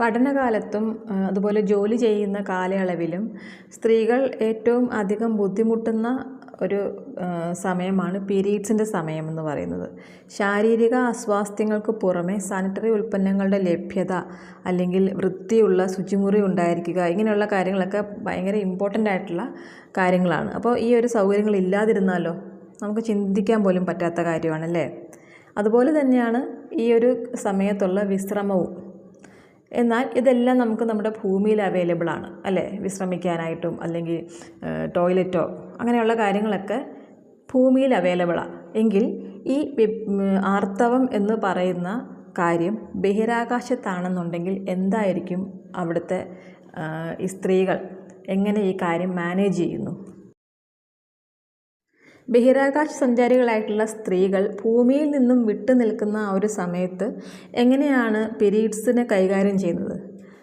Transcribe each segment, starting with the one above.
പഠനകാലത്തും അതുപോലെ ജോലി ചെയ്യുന്ന കാലയളവിലും സ്ത്രീകൾ ഏറ്റവും അധികം ബുദ്ധിമുട്ടുന്ന ഒരു സമയമാണ് പീരീഡ്സിന്റെ സമയം എന്ന് പറയുന്നത്. ശാരീരിക അസ്വാസ്ഥ്യങ്ങൾക്ക് പുറമെ സാനിറ്ററി ഉൽപ്പന്നങ്ങളുടെ ലഭ്യത അല്ലെങ്കിൽ വൃത്തിയുള്ള ശുചിമുറി ഉണ്ടായിരിക്കുക ഇങ്ങനെയുള്ള കാര്യങ്ങളൊക്കെ ഭയങ്കര ഇമ്പോർട്ടന്റ് ആയിട്ടുള്ള കാര്യങ്ങളാണ്. അപ്പോൾ ഈ ഒരു സൗകര്യങ്ങൾ ഇല്ലാതിരുന്നാലോ? നമുക്ക് ചിന്തിക്കാൻ പോലും പറ്റാത്ത കാര്യമാണല്ലേ? അതുപോലെ തന്നെയാണ് ഈ ഒരു സമയത്തുള്ള വിശ്രമവും. എന്നാൽ ഇതെല്ലാം നമുക്ക് നമ്മുടെ ഭൂമിയിൽ അവൈലബിൾ ആണ് അല്ലേ? വിശ്രമിക്കാനായിട്ടും അല്ലെങ്കിൽ ടോയ്ലറ്റോ അങ്ങനെയുള്ള കാര്യങ്ങളൊക്കെ ഭൂമിയിൽ അവൈലബിളാണ് എങ്കിൽ ഈ ആർത്തവം എന്ന് പറയുന്ന കാര്യം ബഹിരാകാശത്താണെന്നുണ്ടെങ്കിൽ എന്തായിരിക്കും അവിടുത്തെ ഈ സ്ത്രീകൾ എങ്ങനെ ഈ കാര്യം മാനേജ് ചെയ്യുന്നു? ബഹിരാകാശ സഞ്ചാരികളായിട്ടുള്ള സ്ത്രീകൾ ഭൂമിയിൽ നിന്നും വിട്ടു നിൽക്കുന്ന ആ ഒരു സമയത്ത് എങ്ങനെയാണ് പീരീഡ്സിനെ കൈകാര്യം ചെയ്യുന്നത്?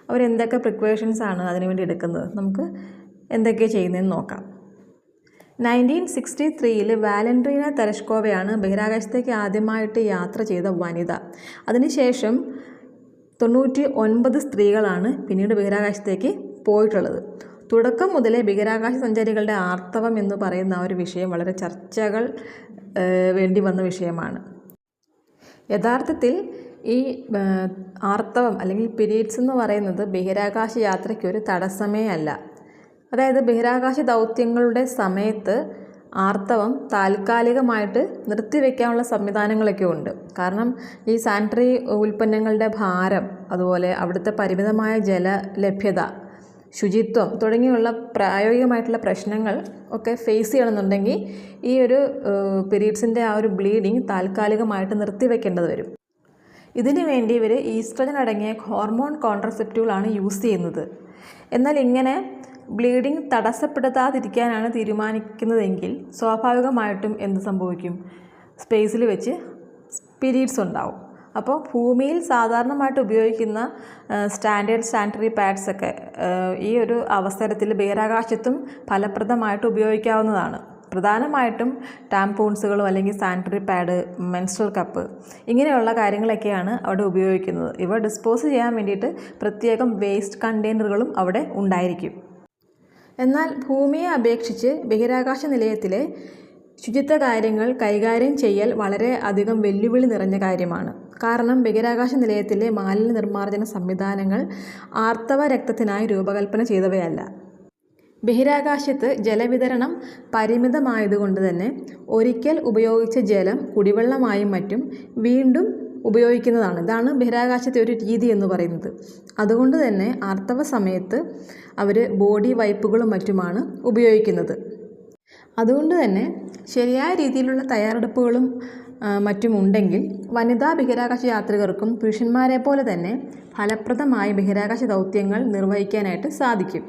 അവരെന്തൊക്കെ പ്രിക്വേഷൻസ് ആണ് അതിനുവേണ്ടി എടുക്കുന്നത്? നമുക്ക് എന്തൊക്കെ ചെയ്യുന്നതെന്ന് നോക്കാം. നയന്റീൻ സിക്സ്റ്റി ത്രീയിൽ വാലൻട്രീന തെരഷ്കോവയാണ് ബഹിരാകാശത്തേക്ക് ആദ്യമായിട്ട് യാത്ര ചെയ്ത വനിത. അതിനുശേഷം തൊണ്ണൂറ്റി ഒൻപത് സ്ത്രീകളാണ് പിന്നീട് ബഹിരാകാശത്തേക്ക് പോയിട്ടുള്ളത്. തുടക്കം മുതലേ ബഹിരാകാശ സഞ്ചാരികളുടെ ആർത്തവം എന്ന് പറയുന്ന ഒരു വിഷയം വളരെ ചർച്ചകൾ വേണ്ടി വന്ന വിഷയമാണ്. യഥാർത്ഥത്തിൽ ഈ ആർത്തവം അല്ലെങ്കിൽ പീരീഡ്സ് എന്ന് പറയുന്നത് ബഹിരാകാശ യാത്രയ്ക്ക് ഒരു തടസ്സമേ അല്ല. അതായത് ബഹിരാകാശ ദൗത്യങ്ങളുടെ സമയത്ത് ആർത്തവം താൽക്കാലികമായിട്ട് നിർത്തിവെക്കാനുള്ള സംവിധാനങ്ങളൊക്കെ ഉണ്ട്. കാരണം ഈ സാനിറ്ററി ഉൽപ്പന്നങ്ങളുടെ ഭാരം അതുപോലെ അവിടുത്തെ പരിമിതമായ ജല ലഭ്യത ശുചിത്വം തുടങ്ങിയുള്ള പ്രായോഗികമായിട്ടുള്ള പ്രശ്നങ്ങൾ ഒക്കെ ഫേസ് ചെയ്യണമെന്നുണ്ടെങ്കിൽ ഈ ഒരു പീരീഡ്സിന്റെ ആ ഒരു ബ്ലീഡിങ് താൽക്കാലികമായിട്ട് നിർത്തിവെക്കേണ്ടത് വരും. ഇതിനു വേണ്ടി ഇവർ ഈസ്ട്രജൻ അടങ്ങിയ ഹോർമോൺ കോൺട്രസെപ്റ്റീവുകളാണ് യൂസ് ചെയ്യുന്നത്. എന്നാൽ ഇങ്ങനെ ബ്ലീഡിംഗ് തടസ്സപ്പെടുത്താതിരിക്കാനാണ് തീരുമാനിക്കുന്നതെങ്കിൽ സ്വാഭാവികമായിട്ടും എന്ത് സംഭവിക്കും? സ്പേസിൽ വെച്ച് പീരീഡ്സ് ഉണ്ടാവും. അപ്പോൾ ഭൂമിയിൽ സാധാരണമായിട്ട് ഉപയോഗിക്കുന്ന സ്റ്റാൻഡേർഡ് സാനിറ്ററി പാഡ്സ് ഒക്കെ ഈ ഒരു അവസരത്തിൽ ബഹിരാകാശത്തും ഫലപ്രദമായിട്ട് ഉപയോഗിക്കാവുന്നതാണ്. പ്രധാനമായിട്ടും ടാംപൂൺസുകളും അല്ലെങ്കിൽ സാനിറ്ററി പാഡ് മെൻസ്ട്രൽ കപ്പ് ഇങ്ങനെയുള്ള കാര്യങ്ങളൊക്കെയാണ് അവിടെ ഉപയോഗിക്കുന്നത്. ഇവ ഡിസ്പോസ് ചെയ്യാൻ വേണ്ടിയിട്ട് പ്രത്യേകം വേസ്റ്റ് കണ്ടെയ്നറുകളും അവിടെ ഉണ്ടായിരിക്കും. എന്നാൽ ഭൂമിയെ അപേക്ഷിച്ച് ബഹിരാകാശ നിലയത്തിലെ ശുചിത്വ കാര്യങ്ങൾ കൈകാര്യം ചെയ്യൽ വളരെ അധികം വെല്ലുവിളി നിറഞ്ഞ കാര്യമാണ്. കാരണം ബഹിരാകാശ നിലയത്തിലെ മാലിന്യ നിർമ്മാർജന സംവിധാനങ്ങൾ ആർത്തവ രക്തത്തിനായി രൂപകൽപ്പന ചെയ്തവയല്ല. ബഹിരാകാശത്ത് ജലവിതരണം പരിമിതമായതുകൊണ്ട് തന്നെ ഒരിക്കൽ ഉപയോഗിച്ച ജലം കുടിവെള്ളമായും മറ്റും വീണ്ടും ഉപയോഗിക്കുന്നതാണ്. ഇതാണ് ബഹിരാകാശത്തെ ഒരു രീതി എന്ന് പറയുന്നത്. അതുകൊണ്ട് തന്നെ ആർത്തവ സമയത്ത് അവർ ബോഡി വൈപ്പുകളും മറ്റുമാണ് ഉപയോഗിക്കുന്നത്. അതുകൊണ്ട് തന്നെ ശരിയായ രീതിയിലുള്ള തയ്യാറെടുപ്പുകളും മറ്റും ഉണ്ടെങ്കിൽ വനിതാ ബഹിരാകാശ യാത്രികർക്കും പുരുഷന്മാരെ പോലെ തന്നെ ഫലപ്രദമായി ബഹിരാകാശ ദൗത്യങ്ങൾ നിർവഹിക്കാനായിട്ട് സാധിക്കും.